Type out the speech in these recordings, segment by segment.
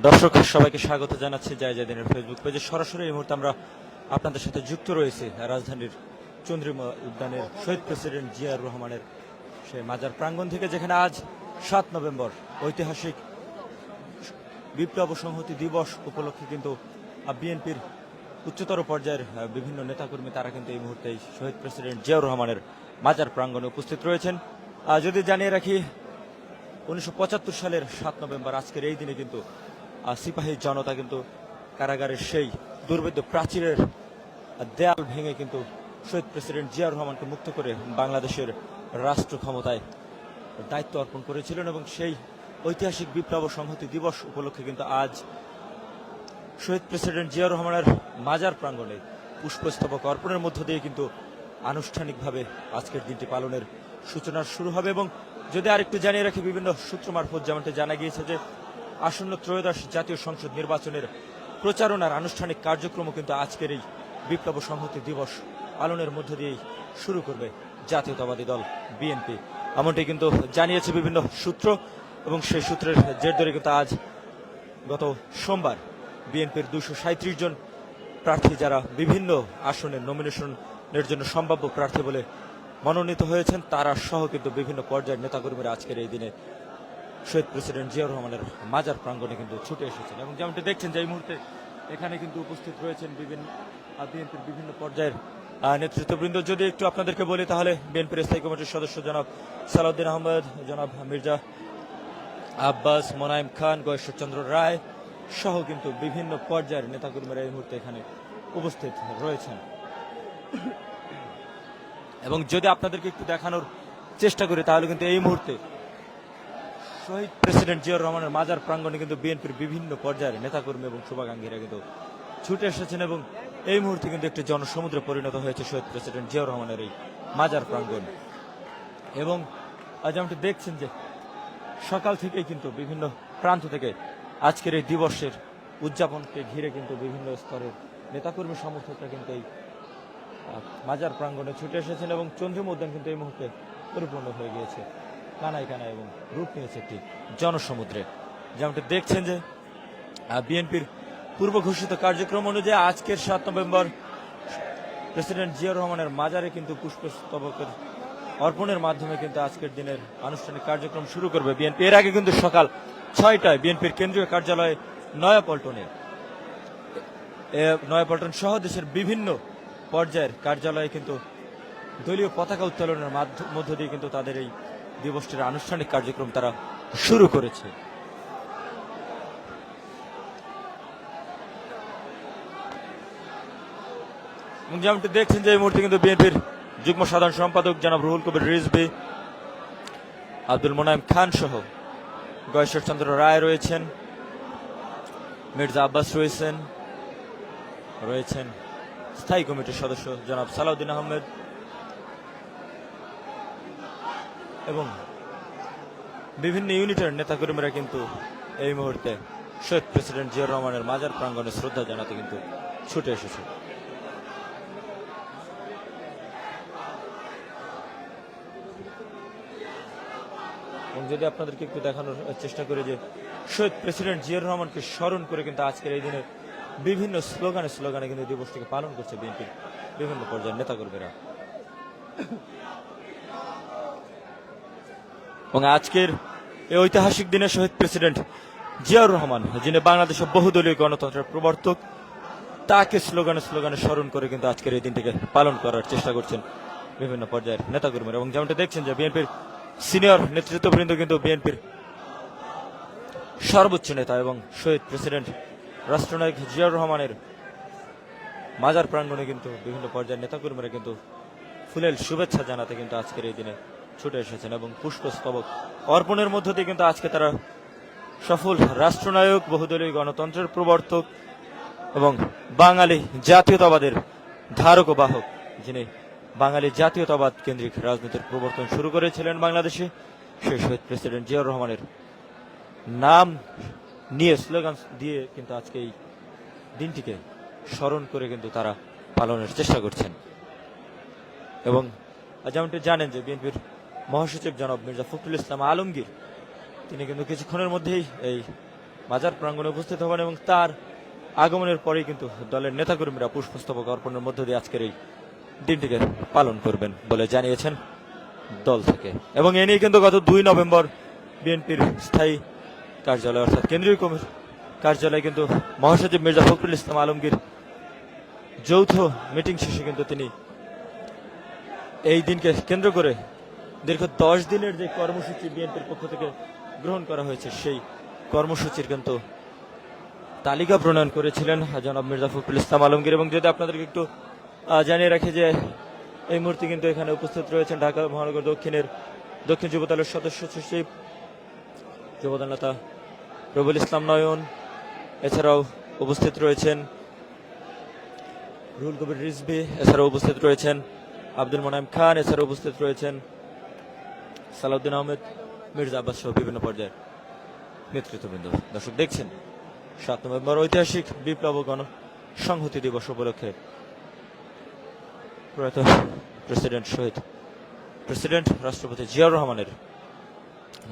দর্শক, সবাইকে স্বাগত জানাচ্ছি জয় জয় দিনের ফেসবুক পেজে সরাসরি এই মুহূর্তে আমরা আপনাদের সাথে যুক্ত রয়েছি রাজধানীর চন্দ্রিমা উদ্যানের শহীদ প্রেসিডেন্ট জিয়ার রহমানের সেই মাজার প্রাঙ্গণ থেকে, যেখানে আজ সাত নভেম্বর ঐতিহাসিক বিপ্লব সংহতি দিবস উপলক্ষে কিন্তু বিএনপির উচ্চতর পর্যায়ের বিভিন্ন নেতাকর্মী তারা কিন্তু এই মুহূর্তে শহীদ প্রেসিডেন্ট জিয়াউর রহমানের মাজার প্রাঙ্গণে উপস্থিত রয়েছেন। যদি জানিয়ে রাখি, উনিশশো পঁচাত্তর সালের সাত নভেম্বর, আজকের এই দিনে কিন্তু সিপাহী জনতা কিন্তু কারাগারের সেই দুর্ভেদ্য প্রাচীরের দেয়াল ভেঙে কিন্তু শহীদ প্রেসিডেন্ট জিয়াউর রহমানকে মুক্ত করে বাংলাদেশের রাষ্ট্র ক্ষমতায় দায়িত্ব অর্পণ করেছিলেন এবং সেই ঐতিহাসিক বিপ্লব সংহতি দিবস উপলক্ষে কিন্তু আজ শহীদ প্রেসিডেন্ট জিয়াউর রহমানের মাজার প্রাঙ্গণে পুষ্পস্তবক অর্পণের মধ্য দিয়ে কিন্তু আনুষ্ঠানিকভাবে আজকের দিনটি পালনের সূচনা শুরু হবে এবং যদি আরেকটু জানিয়ে রাখি, বিভিন্ন সূত্র মারফত যেমনটি জানা গিয়েছে যে আসন্ন ত্রয়োদশ জাতীয় সংসদ নির্বাচনের প্রচারণার আনুষ্ঠানিক কার্যক্রমও কিন্তু আজকের এই বিপ্লব সংহতি দিবস পালনের মধ্য দিয়েই শুরু করবে জাতীয়তাবাদী দল বিএনপি। এমনটি কিন্তু জানিয়েছে বিভিন্ন সূত্র এবং সেই সূত্রের জের ধরে কিন্তু আজ গত সোমবার বিএনপির দুশো সাঁত্রিশ জন প্রার্থী যারা বিভিন্ন আসনের নমিনেশনের জন্য সম্ভাব্য প্রার্থী বলে মনোনীত হয়েছেন, তারা সহ কিন্তু বিভিন্ন পর্যায়ের নেতাকর্মীরা আজকের এই দিনে শহীদ প্রেসিডেন্ট জিয়াউর রহমানের মাজার প্রাঙ্গণে কিন্তু ছুটে এসেছেন। এবং যেমনটি দেখছেন যে এই মুহূর্তে এখানে কিন্তু উপস্থিত রয়েছেন বিভিন্ন বিএনপির বিভিন্ন পর্যায়ের নেতৃত্ববৃন্দ। যদি একটু আপনাদেরকে বলি তাহলে বিএনপির স্থায়ী কমিটির সদস্য জনাব সালাউদ্দিন আহমেদ, জনাব মির্জা আব্বাস, মোনায়েম খান গয়েশ্বরচন্দ্র রায় সহ কিন্তু বিভিন্ন পর্যায়ের নেতাকর্মীরা এই মুহূর্তে এখানে উপস্থিত রয়েছেন। এবং যদি আপনাদেরকে একটু দেখানোর চেষ্টা করি তাহলে কিন্তু এই মুহূর্তে শহীদ প্রেসিডেন্ট জিয়াউর রহমানের মাজার প্রাঙ্গণে কিন্তু বিএনপির বিভিন্ন পর্যায়ের নেতাকর্মী এবং শুভাকাঙ্ক্ষীরা কিন্তু ছুটে এসেছেন এবং এই মুহূর্তে কিন্তু একটি জনসমুদ্রে পরিণত হয়েছে শহীদ প্রেসিডেন্ট জিয়াউর রহমানের এই মাজার প্রাঙ্গণ। এবং আজ যেমনটি দেখছেন যে সকাল থেকেই কিন্তু বিভিন্ন প্রান্ত থেকে আজকের এই দিবসের উদযাপনকে ঘিরে কিন্তু বিভিন্ন স্তরের নেতাকর্মী সমর্থকরা কিন্তু এই মাজার প্রাঙ্গণে ছুটে এসেছেন এবং চন্দ্রিমা উদ্যান কিন্তু এই মুহূর্তে পরিপূর্ণ হয়ে গিয়েছে। কানায় কানায় এবং রূপ নিয়েছে একটি জনসমুদ্রে। যেমনটি দেখছেন যে বিএনপির পূর্ব ঘোষিত কার্যক্রম অনুযায়ী আজকের সাত নভেম্বর প্রেসিডেন্ট জিয়াউর রহমানের মাজারে কিন্তু পুষ্পস্তবকের অর্পণের মাধ্যমে কিন্তু আজকের দিনের আনুষ্ঠানিক কার্যক্রম শুরু করবে বিএনপি। এর আগে কিন্তু সকাল ছয়টায় বিএনপির কেন্দ্রীয় কার্যালয়ে নয়াপল্টনে নয়াপল্টন সহ দেশের বিভিন্ন পর্যায়ের কার্যালয়ে কিন্তু দলীয় পতাকা উত্তোলনের মাধ্য- দিয়ে কিন্তু তাদের এই দিবসটির আনুষ্ঠানিক কার্যক্রম তারা শুরু করেছে। যেমনটি দেখছেন যে এই মুহূর্তে কিন্তু বিএনপির যুগ্ম সাধারণ সম্পাদক জনাব রুহুল কবির রিজবি আব্দুল মোনায়েম খান সহ গয়েশ্বর চন্দ্র রায় রয়েছেন, মির্জা আব্বাস রয়েছেন রয়েছেন স্থায়ী কমিটির সদস্য জনাব সালাউদ্দিন আহমেদ এবং বিভিন্ন ইউনিটের নেতাকর্মীরা কিন্তু এই মুহূর্তে শহীদ প্রেসিডেন্ট জিয়াউর রহমানের মাজার প্রাঙ্গণে শ্রদ্ধা জানাতে কিন্তু ছুটে এসেছে। এবং যদি আপনাদেরকে একটু দেখানোর চেষ্টা করি যে শহীদ প্রেসিডেন্ট জিয়াউর রহমানকে স্মরণ করে কিন্তু আজকের এই দিনে বিভিন্ন স্লোগানে স্লোগানে কিন্তু দিবসটিকে পালন করছে বিএনপির বিভিন্ন পর্যায়ের নেতাকর্মীরা। এবং আজকের এই ঐতিহাসিক দিনে শহীদ প্রেসিডেন্ট জিয়াউর রহমান, যিনি বাংলাদেশের বহুদলীয় গণতন্ত্রের প্রবর্তক, তাকে স্লোগানে স্লোগানে স্মরণ করে কিন্তু আজকের এই দিনটিকে পালন করার চেষ্টা করছেন বিভিন্ন পর্যায়ের নেতাকর্মীরা। এবং যেমনটা দেখছেন যে বিএনপির সিনিয়র নেতৃত্ববৃন্দ কিন্তু বিএনপির সর্বোচ্চ নেতা এবং শহীদ প্রেসিডেন্ট রাষ্ট্রনায়ক জিয়াউর রহমানের মাজার প্রাঙ্গণে কিন্তু বিভিন্ন পর্যায়ের নেতাকর্মীরা কিন্তু ফুলেল শুভেচ্ছা জানাতে কিন্তু আজকের এই দিনে ছুটে এসেছেন এবং পুষ্পস্তবক অর্পণের মধ্য দিয়ে কিন্তু আজকে তারা সফল রাষ্ট্রনায়ক, বহুদলীয় গণতন্ত্রের প্রবর্তক এবং বাঙালি জাতীয়তাবাদের ধারক ও বাহক, যিনি বাঙালি জাতীয়তাবাদ কেন্দ্রিক রাজনীতির প্রবর্তন শুরু করেছিলেন বাংলাদেশে। সেই শহীদ প্রেসিডেন্ট জিয়াউর রহমানের নাম নিয়ে স্লোগান দিয়ে কিন্তু আজকে এই দিনটিকে স্মরণ করে কিন্তু তারা পালনের চেষ্টা করছেন। এবং যেমনটি জানেন যে বিএনপির মহাসচিব জনাব মির্জা ফখরুল ইসলাম আলমগীর। তিনি কিন্তু কিছুক্ষণের মধ্যেই এই মাজার প্রাঙ্গণে উপস্থিত হবেন এবং তার আগমনের পরেই কিন্তু দলের নেতাকর্মীরা পুষ্পস্তবক অর্পণের মধ্য দিয়ে আজকের এই দিনটিকে পালন করবেন বলে জানিয়েছেন দল থেকে। এবং এ নিয়ে কিন্তু গত দুই নভেম্বর বিএনপির স্থায়ী কার্যালয় অর্থাৎ কেন্দ্রীয় কমিটির কার্যালয়ে কিন্তু মহাসচিব মির্জা ফখরুল ইসলাম আলমগীর যৌথ মিটিং শেষে কিন্তু তিনি এই দিনকে কেন্দ্র করে দীর্ঘ দশ দিনের যে কর্মসূচি বিএনপির পক্ষ থেকে গ্রহণ করা হয়েছে, সেই কর্মসূচির কিন্তু তালিকা প্রণয়ন করেছিলেন জনাব মির্জা ফখরুল ইসলাম আলমগীর। এবং যদি আপনাদেরকে একটু জানিয়ে রাখি যে এই মুহূর্তে কিন্তু এখানে উপস্থিত রয়েছেন ঢাকা মহানগর দক্ষিণের দক্ষিণ যুব দলের সদস্য সচিব যুবদল নেতা রবুল ইসলাম নয়ন। এছাড়াও উপস্থিত রয়েছেন রুহুল কবির রিজভি, এছাড়াও উপস্থিত রয়েছেন আব্দুল মোনাইম খান, এছাড়াও উপস্থিত রয়েছেন সালাউদ্দিন আহমেদ, মির্জা আব্বাস সহ বিভিন্ন পর্যায়ের নেতৃত্ববৃন্দ। দর্শক, দেখছেন, সাত নভেম্বর ঐতিহাসিক বিপ্লব গণ সংহতি দিবস উপলক্ষে প্রয়াত প্রেসিডেন্ট শহীদ, প্রেসিডেন্ট রাষ্ট্রপতি জিয়াউর রহমানের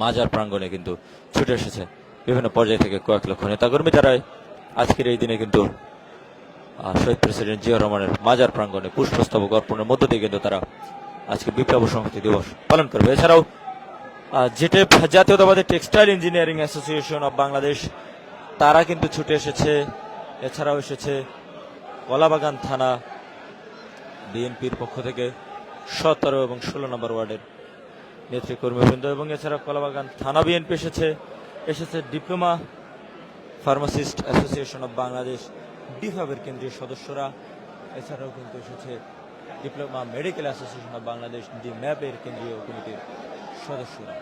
মাজার প্রাঙ্গণে কিন্তু ছুটে এসেছে বিভিন্ন পর্যায় থেকে কয়েক লক্ষ নেতাকর্মী। তারাই আজকের এই দিনে কিন্তু শহীদ প্রেসিডেন্ট জিয়া রহমানের মাজার প্রাঙ্গণে পুষ্পস্তবক অর্পণের মধ্য দিয়ে কিন্তু তারা আজকে বিপ্লব সংহতি দিবস পালন করবে। এছাড়াও জেটেপ জাতীয়তাবাদী textile engineering association of Bangladesh, তারা কিন্তু ছুটে এসেছে। এছাড়াও এসেছে কলাবাগান থানা, বিএনপির পক্ষ থেকে সতেরো এবং ষোলো নম্বর ওয়ার্ডের নেতৃকর্মীবৃন্দ এবং এছাড়া কলাবাগান থানা বিএনপি এসেছে। এসেছে diploma pharmacist association of Bangladesh ডিফাবের কেন্দ্রীয় সদস্যরা। এছাড়াও কিন্তু এসেছে diploma medical association of Bangladesh D ম্যাপের কেন্দ্রীয় কমিটির সদস্যরা।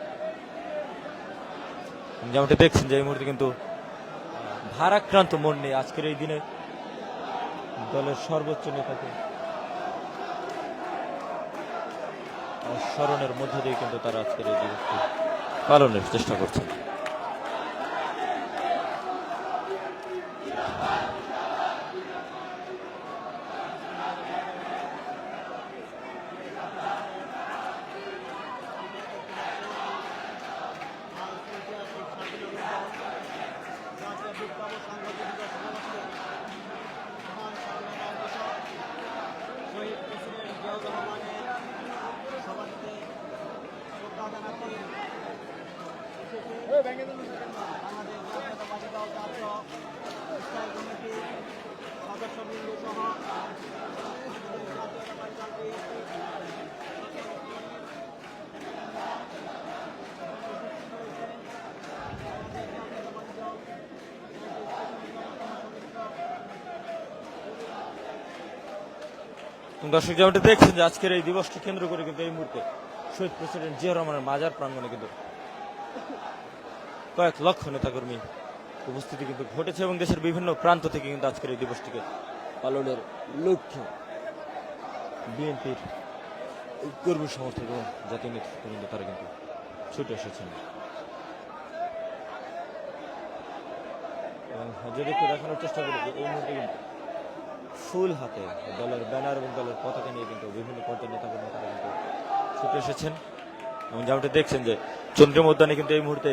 যেমনটি দেখছেন যে এই মুহূর্তে কিন্তু ভারাক্রান্ত মন নেই আজকের এই দিনে দলের সর্বোচ্চ নেতাকে স্মরণের মধ্য দিয়ে কিন্তু তারা আজকের এই দিবসটি পালনের চেষ্টা করছেন শহীদ প্রেসিডেন্ট জিয়াউর রহমানের সমাধিতে শ্রদ্ধা জানাতে এসেছে বাংলাদেশ জাতীয়তাবাদী দল জাতীয় স্থায়ী কমিটির সদস্যবৃন্দ সহ জাতীয়তাবাদী দল বিএনপি এবং দর্শক যেমনটি দেখছেন যে আজকের এই দিবসকে কেন্দ্র করে কিন্তু এই মুহূর্তে শহীদ প্রেসিডেন্ট জিয়া রহমানের মাজার প্রাঙ্গণে কিন্তু কয়েক লক্ষ নেতাকর্মী উপস্থিতি কিন্তু ঘটেছে এবং দেশের বিভিন্ন প্রান্ত থেকে কিন্তু আজকের এই দিবসটিকে পালনের লক্ষ্যে বিএনপির কর্মী সমর্থক এবং জাতীয় নেতৃত্ববৃন্দ তারা কিন্তু ছুটে এসেছেন। এবং যদি একটু দেখানোর চেষ্টা করি এই মুহূর্তে কিন্তু ফুল হাতে দলের ব্যানার এবং দলের পতাকা নিয়ে কিন্তু বিভিন্ন পর্যায়ের নেতাকর্মী তারা কিন্তু ছুটে এসেছেন। এবং যেমনটি দেখছেন যে চন্দ্রিমা উদ্যানে কিন্তু এই মুহূর্তে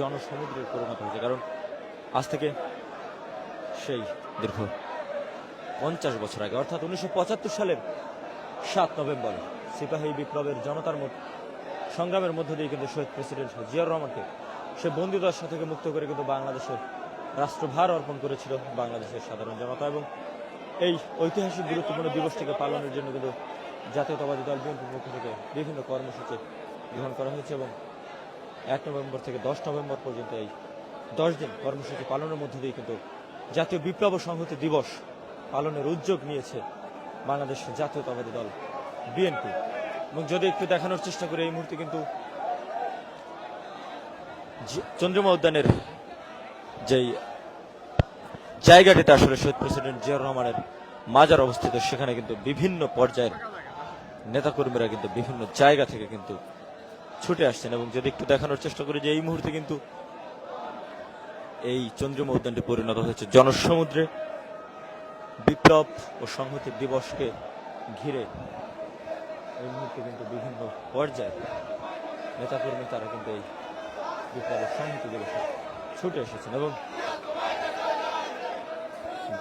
জনসমুদ্রের পরিণত হয়েছে। কারণ আজ থেকে সেই দীর্ঘ পঞ্চাশ বছর আগে, অর্থাৎ উনিশশো পঁচাত্তর সালের সাত নভেম্বর, সিপাহী বিপ্লবের জনতার সংগ্রামের মধ্য দিয়ে কিন্তু শহীদ প্রেসিডেন্ট জিয়াউর রহমানকে সে বন্দিদশা থেকে মুক্ত করে কিন্তু বাংলাদেশের রাষ্ট্রভার অর্পণ করেছিল বাংলাদেশের সাধারণ জনতা এবং এই ঐতিহাসিক গুরুত্বপূর্ণ দিবসটিকে পালনের জন্য কিন্তু জাতীয়তাবাদী দল বিএনপির পক্ষ থেকে বিভিন্ন কর্মসূচি গ্রহণ করা হয়েছে এবং এক নভেম্বর থেকে দশ নভেম্বর পর্যন্ত এই দশ দিন কর্মসূচি পালনের মধ্য দিয়ে কিন্তু জাতীয় বিপ্লব সংহতি দিবস পালনের উদ্যোগ নিয়েছে বাংলাদেশ জাতীয়তাবাদী দল বিএনপি। এবং যদি একটু দেখানোর চেষ্টা করি, এই মুহূর্তে কিন্তু চন্দ্রমা উদ্যানের যেই জায়গাটিতে আসলে শহীদ প্রেসিডেন্ট জিয়াউর রহমানের মাজার অবস্থিত, সেখানে কিন্তু বিভিন্ন পর্যায়ের নেতাকর্মীরা কিন্তু বিভিন্ন জায়গা থেকে কিন্তু ছুটে আসছেন এবং যদি একটু দেখানোর চেষ্টা করি যে এই মুহূর্তে কিন্তু এই চন্দ্রিমা উদ্যানটি পরিণত হয়েছে। জনসমুদ্রে বিপ্লব ও সংহতি দিবসকে ঘিরে এই মুহূর্তে কিন্তু বিভিন্ন পর্যায়ে নেতাকর্মী তারা কিন্তু এই বিপ্লব সংহতি দিবসে ছুটে এসেছেন এবং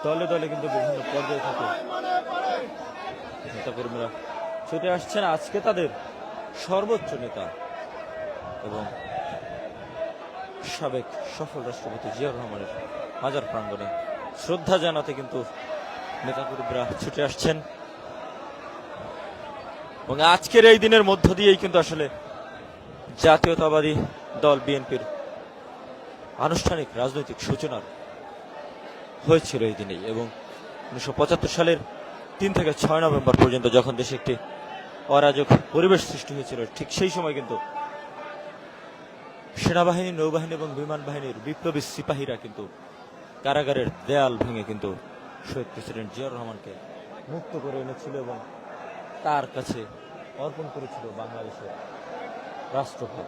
দলে দলে কিন্তু বিভিন্ন পর্যায়ে থাকে নেতাকর্মীরা ছুটে আসছেন। আজকে তাদের সর্বোচ্চ নেতা এবং সাবেক সফল রাষ্ট্রপতি জিয়াউর রহমানের মাজার প্রাঙ্গণে শ্রদ্ধা জানাতে কিন্তু নেতাকর্মীরা ছুটে আসছেন। এবং আজকের এই দিনের মধ্য দিয়েই কিন্তু আসলে জাতীয়তাবাদী দল বিএনপির আনুষ্ঠানিক রাজনৈতিক সূচনার হয়েছিল এই দিনেই এবং উনিশশো পঁচাত্তর সালের তিন থেকে ছয় নভেম্বর পর্যন্ত যখন দেশে একটি অরাজক পরিবেশ সৃষ্টি হয়েছিল, ঠিক সেই সময় কিন্তু সেনাবাহিনী, নৌবাহিনী এবং বিমান বাহিনীর বিপ্লবী সিপাহীরা কিন্তু কারাগারের দেয়াল ভেঙে কিন্তু শহীদ প্রেসিডেন্ট জিয়াউর রহমানকে মুক্ত করে এনেছিল এবং তার কাছে অর্পণ করেছিল বাংলাদেশের রাষ্ট্রপতি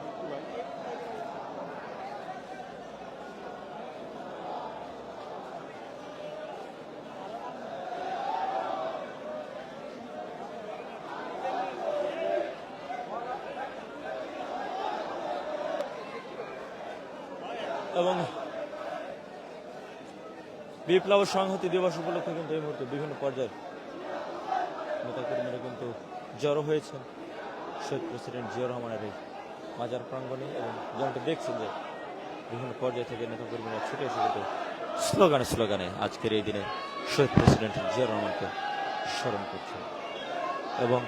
এবং বিপ্লব সংহতি দিবস উপলক্ষে কিন্তু এই মুহূর্তে বিভিন্ন পর্যায়ের নেতাকর্মীরা কিন্তু জড়ো হয়েছেন। শহীদ প্রেসিডেন্ট জিয়াউর রহমানের এই মাজার প্রাঙ্গণে এবং যেমনটা দেখছেন যে বিভিন্ন পর্যায় থেকে নেতাকর্মীরা ছুটে এসে কিন্তু স্লোগানে স্লোগানে আজকের এই দিনে শহীদ প্রেসিডেন্ট জিয়াউর রহমানকে স্মরণ করছেন এবং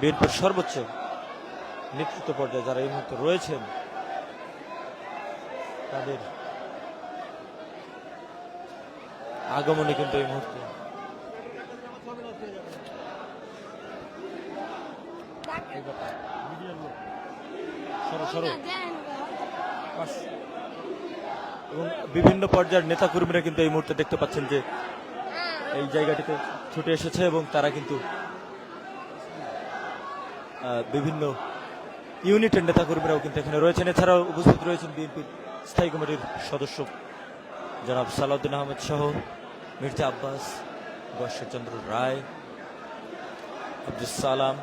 বিএনপির সর্বোচ্চ নেতৃত্ব পর্যায়ে যারা এই মুহূর্তে রয়েছেন, তাদের আগমনে কিন্তু এই মুহূর্তে। এবং বিভিন্ন পর্যায়ের নেতা কর্মীরা কিন্তু এই মুহূর্তে দেখতে পাচ্ছেন যে এই জায়গাটিতে ছুটে এসেছে এবং তারা কিন্তু বিভিন্ন ইউনিটের নেতা কর্মীরাও কিন্তু এখানে রয়েছেন। এছাড়াও উপস্থিত রয়েছেন বিএনপির স্থায়ী কমিটির সদস্য জনাব সালাউদ্দিন আহমেদ সহ মির্জা আব্বাস চন্দ্র রায় আব্দুল সালাম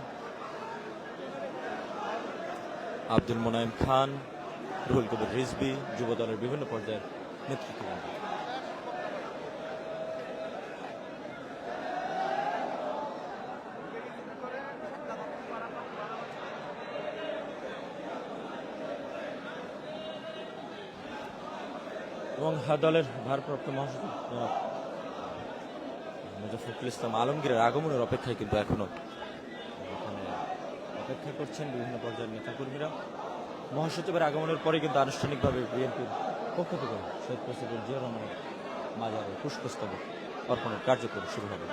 আব্দুল মোনায়েম খান রুহুল কবির রিজবি যুব দলের বিভিন্ন পর্যায়ের নেতৃত্ববৃন্দ। এবং দলের ভারপ্রাপ্ত মহাসচিব মুজাফরুল ইসলাম আলমগীরের আগমনের অপেক্ষায় কিন্তু এখনও। এখানে অপেক্ষা করছেন বিভিন্ন পর্যায়ের নেতাকর্মীরা। মহাসচিবের আগমনের পরে কিন্তু আনুষ্ঠানিকভাবে বিএনপির পক্ষ থেকে শহীদ প্রেসিডেন্ট জিয়া রহমানের মাজারে পুষ্পস্তবক অর্পণের কার্যক্রম শুরু হবে।